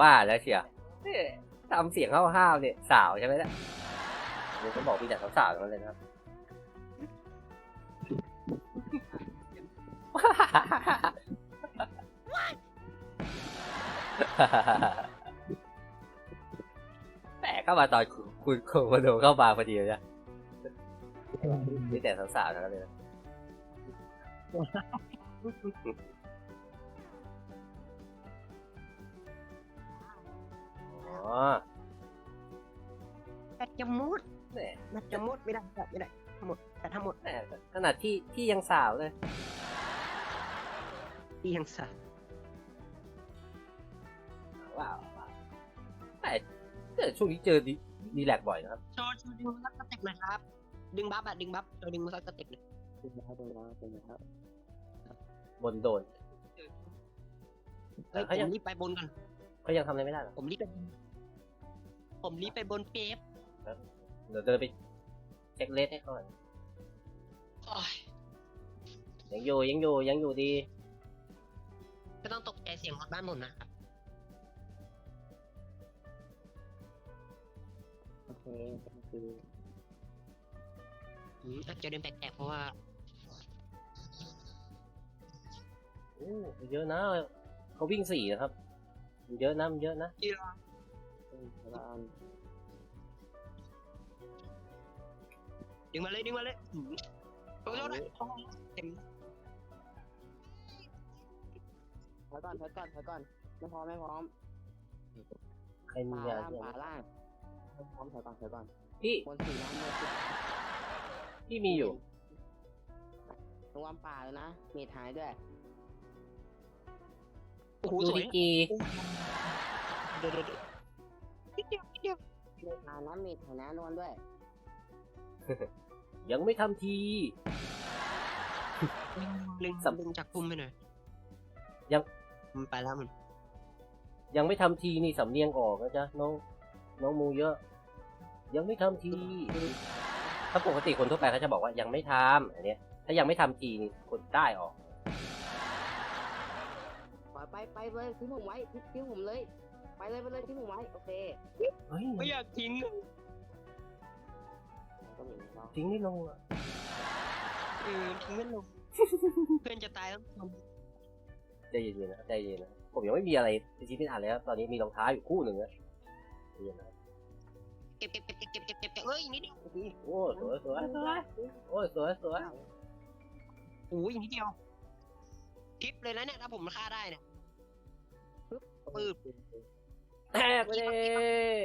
ว่าแล้วเชียวเนี่ยทำเสียงห้าวๆเนี่ยสาวใช่ไหมเนี่ยผมก็บอกมีแต่สาวๆทั้งนั้นเลยนะครับ แต่เข้ามาตอนคุณคุณโคโมโดเข้ามาพอดีเลยนะมีแต่สาวๆทั้งนั้นเลยนะ บตจะหมดไม่ได้แบตไม่ได้หมดแต่ถ้าหมดแหมขนาดที่ที่ยังสาวเลย ที่ยังสั่นว้าวว้าวแต่แต่ช่วงนี้เจอดีดีแลกบ่อยนะครับโชว์โชว์ดึงมาสักสเต็ปหน่อยครับ ดึงบัฟอะดึงบัฟโชว์ดึงมาสักสเต็ปหน่อยเป็นแล้วเป็นแล้วเป็นแล้วบนโดนเฮ้ยเขาผยังมรีบไปบนก่อนเขายังทำอะไรไม่ได้หรอผมรีบไปบนผมรีบไปบนเป๊ปเดี๋ยวเดินไป เช็คเลสให้ก่อนโอ้ยยังอยู่ยังอยู่ยังอยู่ดี ไม่ต้องตกใจเสียงรถบ้านผมนะครับโอเคคืออืมอาจจะเดินแปลกๆเพราะว่าโอ้เยอะนะเขาวิ่งสี่นะครับมันเยอะนะมันเยอะนะ ที่เราเป็นร้าน ดึงมาเลยดึงมาเลยอืมโอ้ยโทษนะโอ้ยเต็มถอยก่อนถอยก่อนถอยก่อนไม่พร้อมไม่พร้อมใครมีป่ายาล่างเยอะป่าล่างไม่พร้อมถอยก่อนถอยก่อนพี่บนสี่น้ำบนสี่พี่มีอยู่ ระวังป่าเลยนะเมทหายด้วยโอ้โหดูสวยดีกีเดี๋ยวเดี๋ยวเดี๋ยวนิดเดียวนิดเดียวเมทหายนะเมทหายนะนวลด้วย ยังไม่ทำทีลึงสำลึงจากพุ่มไปหน่อยยัง มันไปแล้วมัน ยังไม่ทำทีนี่สำเนียงออกนะจ๊ะน้องน้องมูเยอะ ยังไม่ทำที ถ้าปกติคนทั่วไปเขาจะบอกว่ายังไม่ทำอันเนี้ย ถ้ายังไม่ทำทีนี่คนได้ออก ปล่อยไปไปเลยทิ้งผมไว้ทิ้งทิ้งผมเลย ไปเลยไปเลยทิ้งผมไว้โอเค เฮ้ยไม่อยากทิ้ง ต้องอนน้ทิ้งไม่ลงอะเออทิ้งไม่ลง เพื่อนจะตายแล้วใจเย็นๆนะใจเย็นนะผมยังไม่มีอะไรเป็นชิ้นเป็นอันเลยครับตอนนี้มีรองเท้าอยู่คู่หนึ่งนะใจเย็นนะเก็บเก็บเก็บเก็บเก็บเก็บเอ้ยอีกนิดนึงโอ้สวยสวยสวยโอ้สวยสวยโอ้ยอีกนิดเดียวคลิปเลยนะเนี่ยถ้าผมฆ่าได้เนี่ยปึ๊บปึ๊แตกเล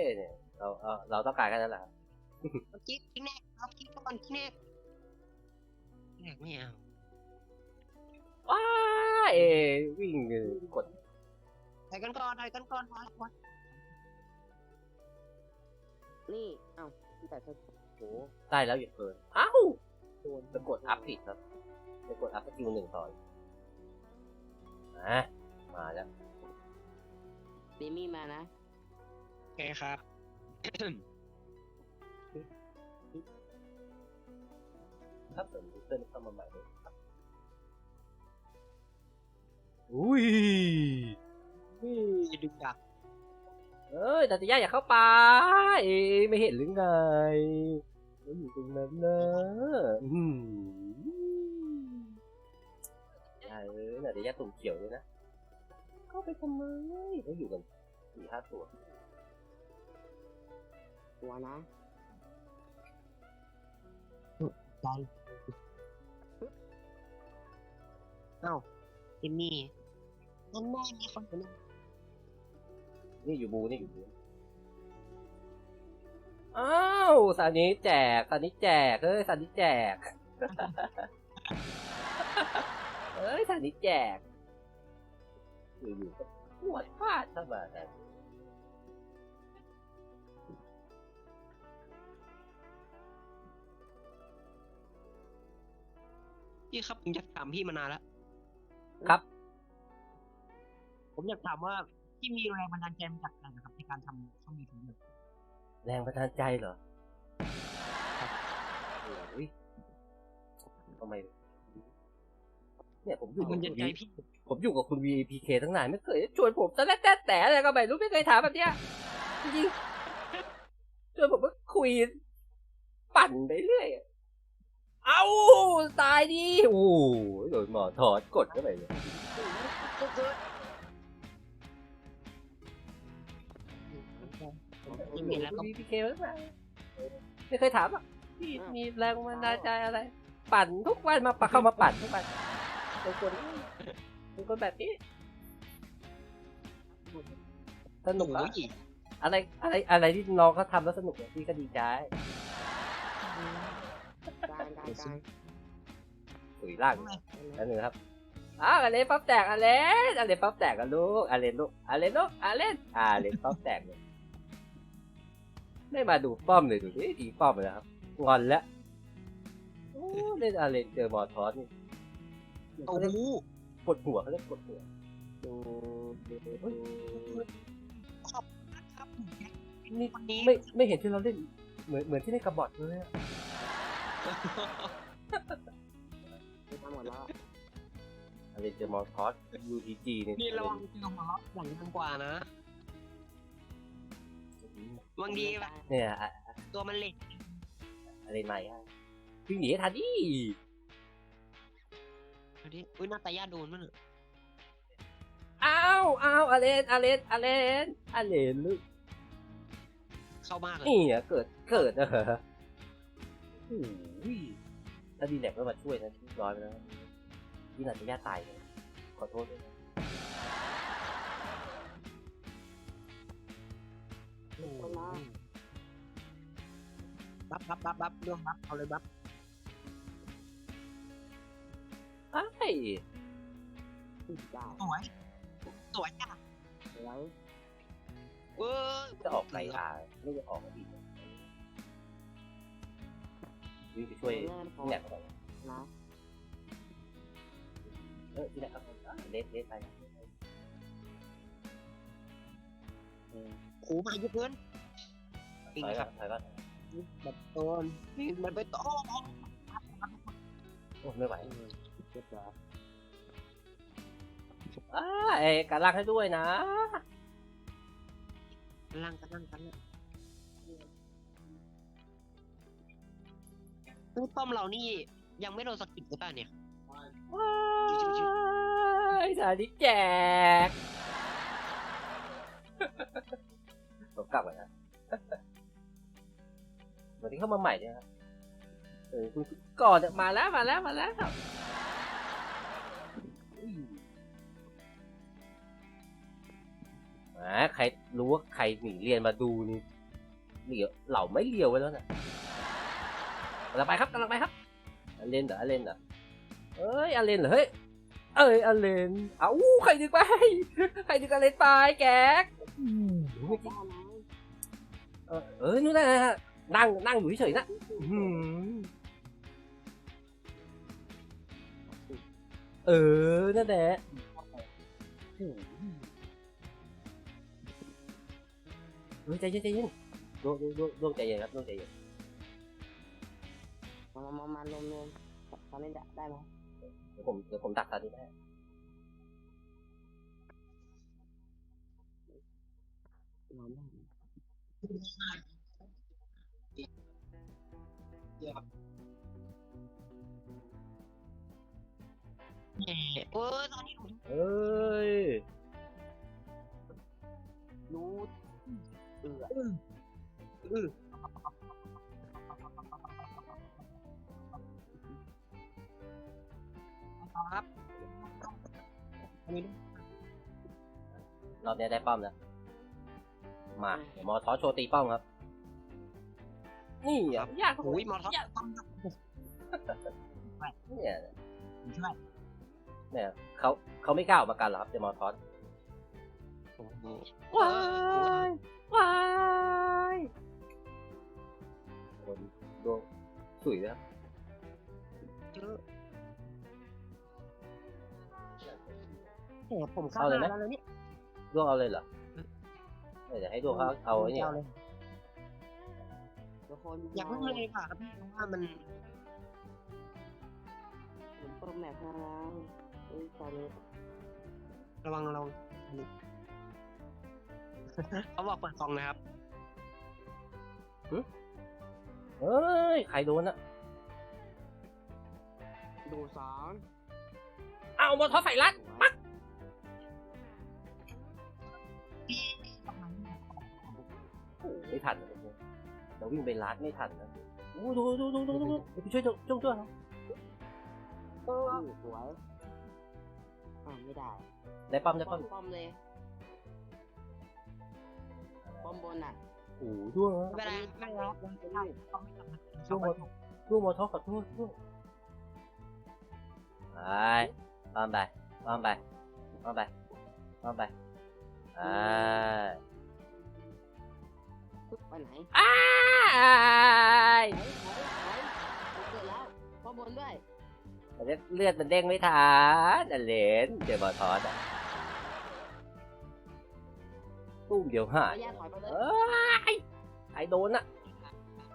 ยเราเราต้องการแค่นั้นแหละ ครับเอาคลิปทิ้งแนกเอาคลิปก่อนทิ้งแนกแนกไม่เอาว้าเอวิ่งกดถอยกันก่อนถอยกันก่อนถอยก่อนนี่เอ้าแต่ถ้าโหได้แล้วอย่าเกินอ้าวโดนจะกดอัพผิดครับจะกดอัพสกิลหนึ่งต่อยนะมาแล้วเดมี่มานะโอเคครับ ครับเสริมดูเติ้ลเข้ามาใหม่เลยครับอุ้ยจะดึงดักเอ้ยแต่ติยาอย่าเข้าไปเอ้ยไม่เห็นหรือไงมันอยู่ตรงนั้นนะอืมได้เลยแต่ติยาตุ่มเขียวเลยนะเข้าไปทำไมต้องอยู่กันสี่ห้าตัว ตัวนะ ใจเอ้าเอมมี่นั่นแม่มีคนคนนึงนี่อยู่บูนี่อยู่บูอ้าวซานิแจกซานิแจกเอ้ยซานิแจกเอ้ยซานิแจกอยู่ๆก็ปวดพลาดเข้าม พี่ครับผมอยากถามพี่มานานแล้วครับ ผมอยากถามว่าพี่มีแรงบันดาลใจมาจากอะไรนะครับ ในการทำช่องยูทูบเนี่ยแรงประทานใจเหรอโอ้ยทำไม เนี่ยผมอยู่มันตจะรงใจนี้พี่ผผมอยู่กับคุณ VPK ตั้งนานไม่เคยชวนผมแต่แต่แต่อะไรก็ไม่รู้ไม่เคยถามแบบเนี้ยจริงๆชวนผมก็คุย ปั่นไปเรื่อยอะ เอาตายดิโอ้ยโดนหมอถอดกดเข้าไปเลยยิงเห็นแล้วก็วีพีเคตั้งนานไม่เคยถามอะพี่มีแรงบันดาลใจอะไร ปั่นทุกวันมาปะเข้ามาปั่นทุกวันเป็นคนเป็นคนแบบนี้สนุกอะโอ้ยอะไรอะไรอะไรที่น้องเขาทำแล้วสนุกเนี่ยพี่ก็ดีใจ การการการสุยล่างนั่นนึงครับอ้าวอะไรปั๊บแตกอะไรอะไรปั๊บแตกกันลูกอะไรลูกอะไรลูกอะไรอ่าอะไรปั๊บแตกเลยไม่มาดูป้อมเลยดูดิดีป้อมเลยนะครับงอนแล้วโอ้เล่นอะไรเจอมอทอสนี่โอ้โหปวดหัวเขาเรียกปวดหัวดูดูเฮ้ยครับนี่วันนี้ไม่ไม่เห็นที่เราเล่นเหมือนเหมือนที่เล่นกับบอทเลยอะไม่ทำ หมดแล้วอะไรเจอมอทอส UTG นี่นี่ระวังเจอหัวเราะหลังทางกว่านะบางทีแบบเนี่ยอะตัวมันเหล็กอะไรใหม่อะวิ่งหนีให้ทันดิอันนี้อุ้ยหน้าตาญาโดนมั้งเนี่ยอ้าวอ้าวอาเลนอาเลนอาเลนอาเลนลูกเข้ามากเลยนี่อะเกิดเกิดเออ โอ้ยถ้าดีแลกไม่มาช่วยนะที่ร้อยไปแล้วที่นาจะย่าตายเลยขอโทษด้วยนะคนละบับบับบับบับเรื่องบับเอาเลยบับไอ้ายติดจ้าสวยสวยจ้ะไว้เออจะออกไรอาไม่จะออกมาดี วิ่งไปช่วยเล่นพอที่แลกก่อนนะเออที่แลกครับอะเลสเลสไปขู่มาเยอะเกินจริงถอยคก่รัอบนถอยก่อนแบบโดนนี่มันไปต่อโอ้ไม่ไหวเจ็บแล้วอ้าเอ้ยการล่างให้ด้วยนะลังกันลังกันคื อป้อมเรานี่ยังไม่โดนสกิปหรือเปล่าเนี่ยว้ายสาดิแจกผมกลับก่อนนะวันนี้เข้ามาใหม่เนี่ยครับเออคุณก่อนเนี่ยมาแล้วมาแล้วมาแล้วอุ้ยแหมใครรู้ว่าใครหนีเรียนมาดูนี่เหลียวเหล่าไม่เลียวไว้แล้วนะ กำลังไปครับกำลังไปครับอเลนเหรออเลนเหรอเอ้ยอเลนเหรอเฮ้ยเอ้ยอเลนเอ้าใครดึงไปใครดึงอเลนไปแก๊กอืมเมื่อกี้ได้ไหมเออเออนู่นนะฮะนั่งนั่งอยู่เฉยๆนะอื้อหือเออนั่นแหละโอ้โหเฮ้ยใจเย็นใจเย็นดวงดวงดวงดวงใจเย็นครับดวงใจเย็น มามามารวมรวมตอนนี้ได้ได้ไหมเดี๋ยวผมเดี๋ยวผมดักตอนนี้นะนอนได้เออตอนนี้เอ้ยรู้เอออือ ครับอันนี้รอบนี้ได้ป้อมแล้วมาเดี๋ยวมอทอโชว์ตีป้อมครับ นี่อะยากโอ้ยมอทอสต้องเนี่ยช่วยเนี่ยเขาเขาไม่กล้าออกมากันหรอครับเดมอทอสว้ายว้ายโดนโดนสุยแล้วเยอะ แต่ผมเข้ามาแล้วเนี่ยดวงเอาเลยเหรอเดี๋ยวให้ดวงเขาเอาไอ้นี่เลยทุกคนอย่าเพิ่งเลยค่ะครับพี่เพราะว่ามันผมเปิดแมปให้แล้วอุ้ยตอนนี้ระวังระวังเขาบอกเปิดกล่องนะครับเอ้ย ใครโดนอะดูสองเอามอทอไฟลัดปักโอ้ ไม่ทันเลยเนี่ยเราวิ่งไปลัดไม่ทันนะโอ้ดูดูดูดูดูไปช่วยจ้องจ้วเขาสวยอ่าไม่ได้ได้ป้อมได้ป้อมป้อมเลยป้อมบนอะโอ้ด้วงเป็นไม่ไรครับยังได้ต้องไม่ทำด้วงมอด้วงมอทอขอโทษด้วงไปป้อมไปป้อมไปป้อมไปป้อมไปอ่า ไปไหนอ้ายไหนไหนไหนเกิดแล้วป้อมบนด้วยเลือดมันเด้งไม่ทันอันเลนเจอบอทอสอะตุ้มเดียวหาเอายแยกถอยไปเลยเอ้ยไอโดนอะ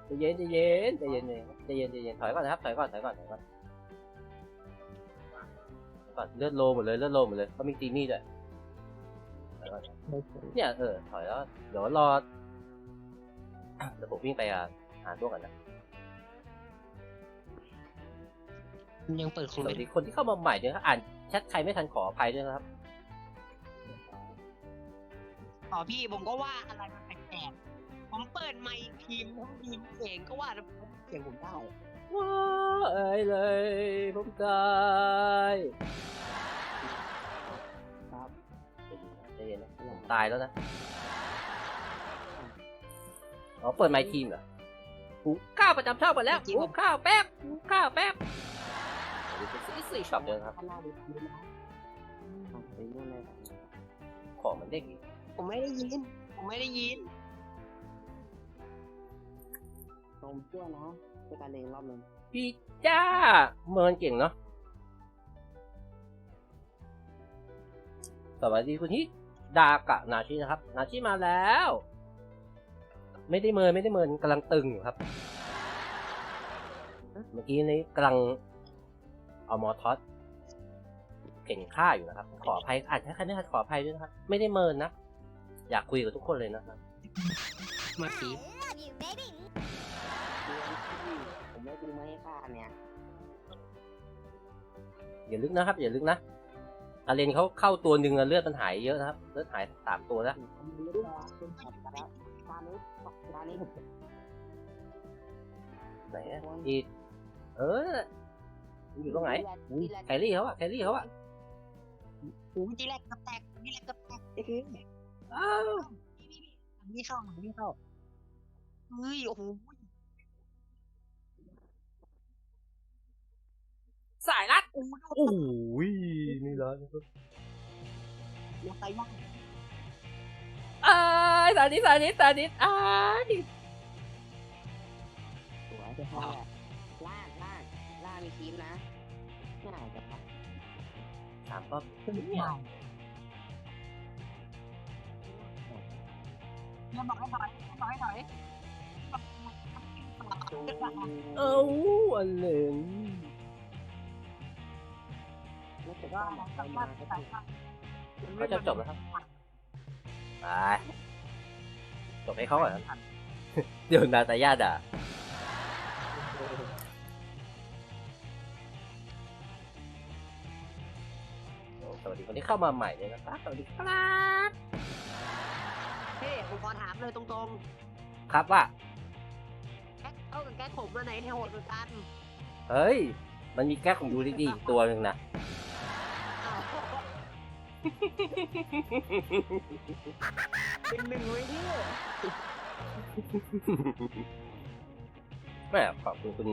ใจเย็นใจเย็นใจเย็นใจเย็นใจเย็นถอยก่อนนะครับถอยก่อนถอยก่อนถอยก่อนถอยก่อนเลือดโลหมดเลยเลือดโลหมดเลยเขามีตีนี่ด้วยถอยก่อนเนี่ยเออถอยแล้วเดี๋ยวรอ เดี๋ยวผมวิ่งไปอะหาตัวก่อนนะยังเปิดของสเลวัยสดีคนที่เข้ามาใหม่ด้วยครับอ่านแชทใครไม่ทันขออภัยด้วยนะครับอ๋อพี่ผมก็ว่าอะไรมันแปลกๆผมเปิดไมค์ทีมทั้งทีมเองก็ว่าเสียงผมได้ว้าเอ้ยเลยผมตายครับใจเย็นนะผมตายแล้วนะ อ๋อเปิดไมค์ทีมเหรอหูข้าวประจำชอบหมดแล้วหูข้าวแป๊บหูข้าวแป๊บเดี๋ยวไปซื้อสี่ช็อปเดียวนะครับข้างหน้าดูดีนะอะไปนู่นเลยของมันเด้งอีกผมไม่ได้ยิน ผมไม่ได้ยินตรงเชื่อนะเป็นการเล่นรอบหนึงพี่จ้า เมินเก่งเนาะสวัสดีคุณฮิดากะนาชินะครับ นาชิมาแล้ว ไม่ได้เมินไม่ได้เมินกำลังตึงอยู่ครับ เมื่อกี้นี้กำลังเอามอทอสเก่งค่าอยู่นะครับ ขออภัยอาจจะใครไม่ทันขออภัยด้วยนะครับ ไม่ได้เมินนะ อยากคุยกับทุกคนเลยนะครับเมื่อกี้ love you, baby. เดือนที่ผมไม่ดูไม่ให้ค่าเนี่ยอย่าลึกนะครับ อย่าลึกนะ อาเลนเขาเข้าตัวหนึ่งอะเลือดมันหายเยอะนะครับ เลือดหายสามตัวแล้วผมไม่รู้ว่าเป็นขับแล้วตานี้ตานี้ไหนอะอีเอออยู่ตรงไหนแหละแครี่เขาอะแครี่เขาอะโอ้ยทีแรกกับแตกทีแรกกับแตกเอ้ยอ้าวนี่เข้านี่เข้าเฮ้ยโอ้โห สายรัดโอ้โหโอ้ยนี่ร้อนลงไปย่างอ้ายสานิดสานิดสานิดอ้ายสวยจะห้าล่างล่างล่างมีครีมนะน่าจะพักสามป้อมขึ้นเนี่ยเนี่ยบอกให้ถอยบอกให้ถอยเอ้าอันเหลน ไม่จะต้องบอกใครมาก็ถูกเขาจะจบแล้วครับไปจบให้เขาก่อนครับเดี๋ยวนาตาญาด่าโอ้สวัสดีคนที่เข้ามาใหม่เลยนะครับสวัสดีครับเฮ้ยผมขอถามเลยตรงครับว่าๆแก๊กเท่ากับแก๊กผมมาไหนเทโหดเหมือนกัน เฮ้ย มันมีแก้ของยูริดีอีกตัวหนึ่งนะอ้าวเป็นหนึ่งไว้ที่แม่ขอบคุณคุณ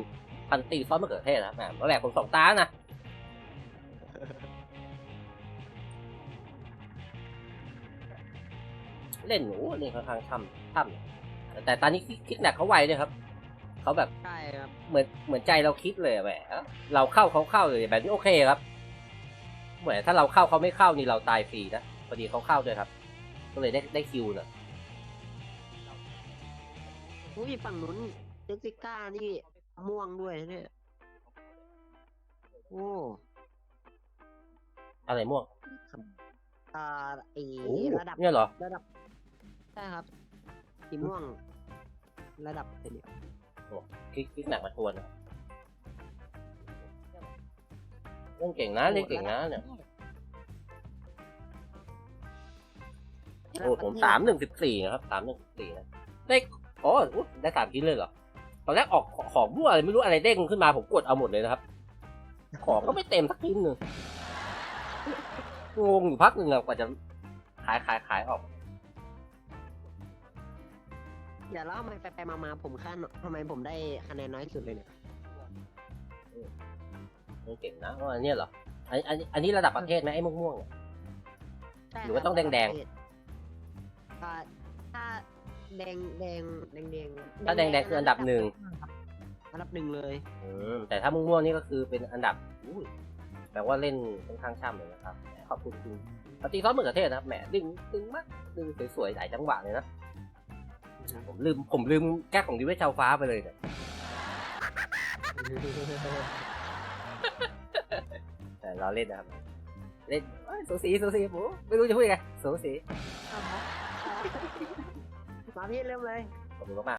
พันตีซอสมะเขือเทศนะครับแม่ตอนแรกผมสองตานะเล่นหนูเล่นค่อนข้างทำทำแต่ตอนนี้คิดคิดหนักเขาไวเลยครับ เขาแบบใช่ครับเหมือนเหมือนใจเราคิดเลยอะแหมเราเข้าเขาเข้าเลยแบบนี้โอเคครับเหมือนถ้าเราเข้าเขาไม่เข้านี่เราตายฟรีนะพอดีเขาเข้าด้วยครับ ก็เลยได้ได้คิวนะอุ้ยฝั่งนู้นเจ็กซิก้านี่ม่วงด้วยนะเนี่ยโอ้อะไรม่วงอ่าไอโอ้ระดับเนี่ยเหรอระดับใช่ครับสีม่วง ระดับเป็นเนี่ย คลิกคลิกหนักมาทวนอะเล่นเก่งนะเล่นเก่งนะเนี่ยโอ้ผมสามหนึ่งสิบสี่นะครับสามหนึ่งสิบสี่นะได้อ๋ออุ๊ยได้สามชิ้นเลยเหรอตอนแรกออกของของมั่วอะไรไม่รู้อะไรเด้งขึ้นมาผมกดเอาหมดเลยนะครับ ของก็ไม่เต็มสักชิ้นหนึ่งงงอยู่พักหนึ่งอะกว่าจะขายขายขายออก เดี๋ยวแล้วทำไมไปไปมามาผมขั้นทำไมผมได้คะแนนน้อยสุดเลยเนี่ยเล่นเก่งนะว่าอันเนี้ยเหรออันอันอันนี้ระดับประเทศไหมไอ้ม่วงๆเนี่ย ใช่หรือว่าต้องแดงอ่าถ้าแดงแดงแดงแดงถ้าแดงๆคืออันดับหนึ่งอันดับหนึ่งเลย อืมแต่ถ้าม่วงๆนี่ก็คือเป็นอันดับอุ้ยแปลว่าเล่นค่อนข้างช่ำเลยนะครับแหมขอบคุณคุณปฏิซอสมะเขือเทศนะครับแหมดึงดึงมากดึงสวยๆหลายจังหวะเลยนะ ผมลืมผมลืมแก้ของดิเวชชาวฟ้าไปเลยเนี่ยแต่เราเล่นนะครับ เล่นเอ้ยสูสีสูสีผมไม่รู้จะพูดยังไงสูสี มาพี่เริ่มเลย ขอบคุณมากๆ